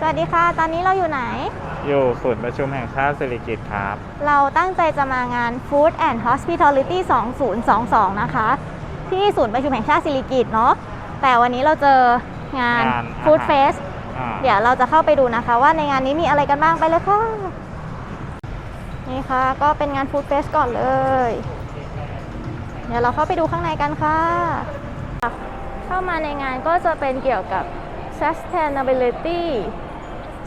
สวัสดีค่ะ ตอนนี้เราอยู่ไหน อยู่ศูนย์ประชุมแห่งชาติสิริกิติ์ครับ เราตั้งใจจะมางาน Food and Hospitality 2022 นะคะ ที่ศูนย์ประชุมแห่งชาติสิริกิติ์เนาะ แต่วันนี้เราเจองาน งานอาหาร Food Fest อ่าเดี๋ยวเราจะเข้าไปดูนะคะ ว่าในงานนี้มีอะไรกันบ้างไปเลยค่ะ นี่ค่ะ ก็เป็นงาน Food Fest ก่อนเลย เดี๋ยวเราเข้าไปดูข้างในกันค่ะ เข้ามาในงานก็จะเป็นเกี่ยวกับ sustainability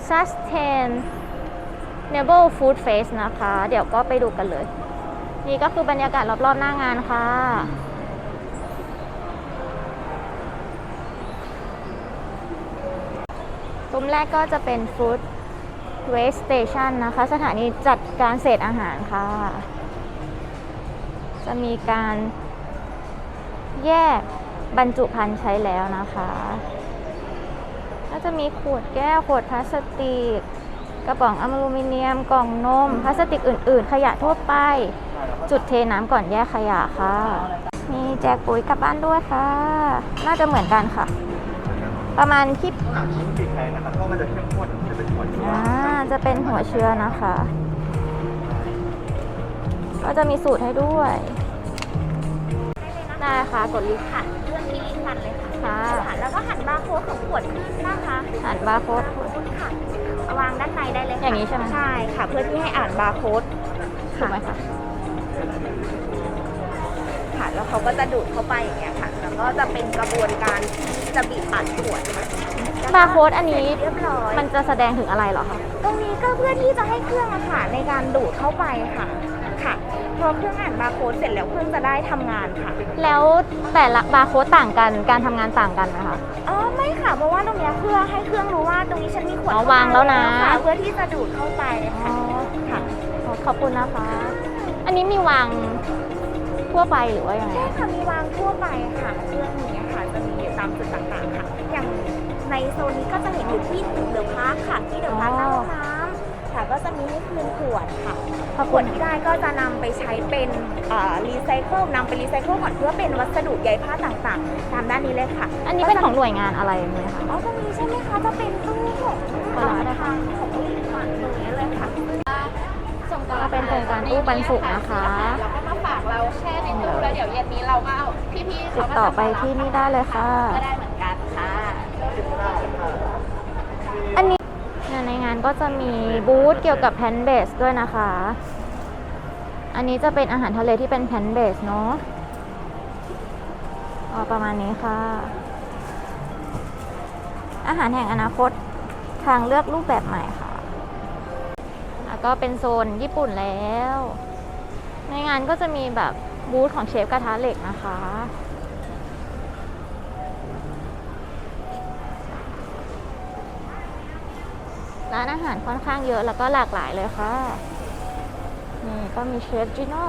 sustainable food fest นะคะ เดี๋ยวก็ไปดูกันเลย นี่ก็คือบรรยากาศรอบๆหน้างานค่ะซุ้มแรกก็จะเป็น Food Waste Station นะคะ สถานีจัดการเศษอาหารค่ะ จะมีการแยกบรรจุภัณฑ์ใช้แล้วนะคะ จะมีขวดแก้ว ขวดพลาสติก กระป๋องอลูมิเนียม กล่องนม พลาสติกอื่น ๆ ขยะทั่วไป จุดเทน้ำก่อนแยกขยะค่ะ มีแจกปุ๋ยกลับบ้านด้วยค่ะ น่าจะเหมือนกันค่ะ ประมาณที่ปีกไทยนะครับก็มันจะเข้มข้นจะเป็นขวดอ่าจะเป็นหัวเชื้อนะคะ ก็จะมีสูตรให้ด้วย ได้ค่ะกดลิฟต์ค่ะ เรื่องที่ลิ้นฟันเลยค่ะค่ะค่ะแล้วก็หัน บาร์โค้ดของขวดขึ้นนะคะอ่านบาร์โค้ด ค่ะเอาวางด้านในได้เลยค่ะอย่างนี้ใช่ไหม ใช่ค่ะ เพื่อที่ให้อ่านบาร์โค้ดถูกไหมคะค่ะ แล้วเขาก็จะดูดเข้าไปอย่างเงี้ยค่ะ แล้วก็จะเป็นกระบวนการที่จะบีบอัดขวดค่ะบาร์โค้ดอันนี้เรียบร้อย มันจะแสดงถึงอะไรเหรอคะ ตรงนี้ก็เพื่อที่จะให้เครื่องอะค่ะในการดูดเข้าไปค่ะ ค่ะ พอเครื่องอ่านบาร์โค้ดเสร็จแล้วเครื่องจะได้ทำงานค่ะ แล้วแต่ละบาร์โค้ดต่างกันการทำงานต่างกันไหมคะ อ๋อไม่ค่ะเพราะว่าตรงเนี้ยเพื่อให้เครื่องรู้ว่าตรงนี้ฉันมีขวดอ๋อวางแล้วนะ ค่ะเพื่อที่จะดูดเข้าไปอ๋อค่ะค่ะขอบคุณนะคะ อันนี้มีวางทั่วไปหรือว่ายังไง ใช่ค่ะมีวางทั่วไปค่ะเครื่องนี้ค่ะจะมีอยู่ตามจุดต่างๆค่ะ อย่างในโซนนี้ก็จะเห็นอยู่ที่เดอะพาร์คค่ะที่เดอะพาร์คหน้าห้องน้ำ ค่ะ ก็จะมีให้คืนขวดค่ะขอบขคุวณดที่ได้ก็จะนำไปใช้เป็นรีไซเคิลนำไปรีไซเคิลก่อนเพื่อเป็นวัสดุใยผ้าต่างๆ ตามด้านนี้เลยค่ะอันนี้เป็นของหน่วยงานอะไรไหมคะอ๋อตรงนี้ใช่ไหมคะจะเป็นตู้ของคนละได้ค่ะทางของลิงก์ตรงนี้เลยค่ะก็เป็นโครงการตู้ปันสุกนะคะแล้วก็มาฝากเราแช่ในตู้แล้วเดี๋ยวเย็นนี้เราก็เอาพี่ๆติเขาดก็ต่อจะไปที่นี่ได้เลยค่ะ ก็ได้เหมือนกันค่ะ อันนี้เนี่ย ในงานก็จะมีบูธเกี่ยวกับแพนเบสด้วยนะคะ อันนี้จะเป็นอาหารทะเลที่เป็นแพนเบสเนาะประมาณนี้ค่ะ อาหารแห่งอนาคตทางเลือกรูปแบบใหม่ค่ะแล้วก็เป็นโซนญี่ปุ่นแล้ว ในงานก็จะมีแบบบูธของเชฟกระทะเหล็กนะคะ ร้านอาหารค่อนข้างเยอะแล้วก็หลากหลายเลยค่ะ นี่ก็มีเชฟจิโน่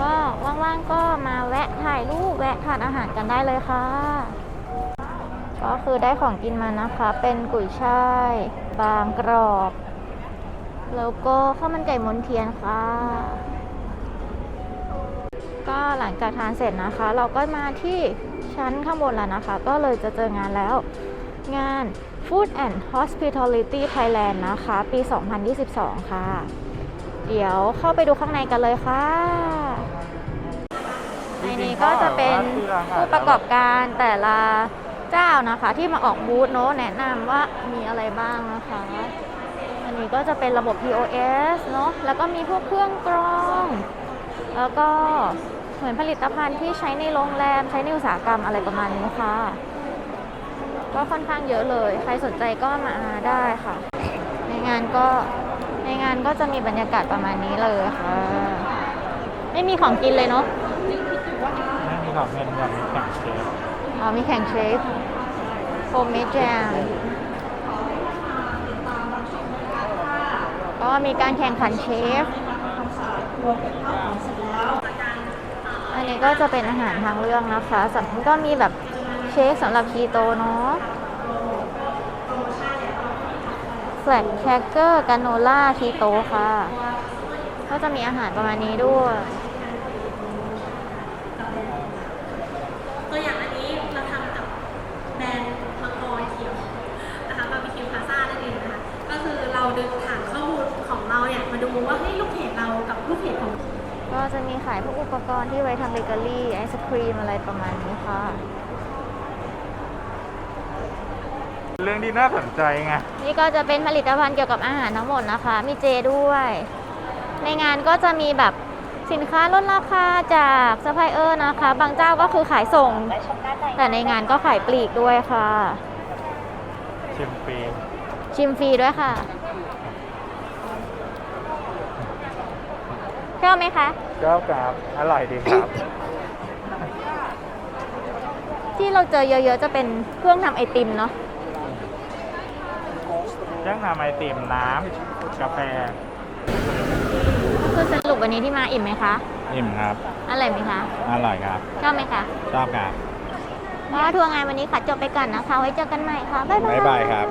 ก็ว่างๆก็มาแวะถ่ายรูปแวะทานอาหารกันได้เลยค่ะ ก็คือได้ของกินมานะคะ เป็นกุยช่ายบางกรอบ แล้วก็ข้าวมันไก่มนเทียนค่ะ ก็หลังจากทานเสร็จนะคะ เราก็มาที่ชั้นข้างบนแล้วนะคะ ก็เลยจะเจองานแล้วงาน Food and Hospitality Thailand นะคะ ปี 2022 ค่ะ เดี๋ยวเข้าไปดูข้างในกันเลยค่ะ ในนี้ก็จะเป็นผู้ประกอบการแต่ละเจ้านะคะ ที่มาออกบูธเนอะแนะนำว่ามีอะไรบ้างนะคะ อันนี้ก็จะเป็นระบบ POS เนอะแล้วก็มีพวกเครื่องกรอง แล้วก็ เหมือนผลิตภัณฑ์ที่ใช้ในโรงแรมใช้ในอุตสาหกรรมอะไรประมาณนี้ค่ะ ก็ค่อนข้างเยอะเลย ใครสนใจก็มาได้ค่ะ ในงานก็ในงานก็จะมีบรรยากาศประมาณนี้เลยค่ะ ไม่มีของกินเลยเนาะไม่มีของเงินอย่างมีแข่งเชฟอ๋อมีแข่งเชฟโฮมเมดแจมก็มีการแข่งขันเชฟอั นี้ก็จะเป็นอาหารทางเลือกนะคะสำหรับก็มีแบบเชคสำหรับคีโตเนาะแฟลกแคเกอร์กาโนล่าคีโตค่ะ ก็จะมีอาหารประมาณนี้ด้วยตัวอย่างอันนี้เราทำกับแบนพังกรเขียวนะคะบาร์บีคิวพาซานั่นเองนะคะก็คือเราดึงฐานข้อมูของเราเนี่ยมาดูว่าให้ลูกเพจเรากับลูกเพจของ ปกรณ์ที่ไว้ทำเบเกอรี่ไอศครีมอะไรประมาณนี้ค่ะ เรื่องที่น่าสนใจไง นี่ก็จะเป็นผลิตภัณฑ์เกี่ยวกับอาหารทั้งหมดนะคะ มีเจด้วย ในงานก็จะมีแบบสินค้าลดราคาจากซัพพลายเออร์นะคะ บางเจ้าก็คือขายส่ง แต่ในงานก็ขายปลีกด้วยค่ะ ชิมฟรีชิมฟรีด้วยค่ะ ชอบไหมคะ ชอบครับอร่อยดีครับ ที่เราเจอเยอะๆจะเป็นเครื่องทำไอติมเนาะเครื่องทำไอติมน้ำกาแฟคือสรุปวันนี้ที่มาอิ่มไหมคะอิ่มครับ อร่อยไหมคะอร่อยครับชอบไหมคะชอบครับก็ทัวร์งานวันนี้ค่ะจบไปก่อนนะคะ ไว้เจอกันใหม่ค่ะ บ๊ายบาย บ๊ายบายครับ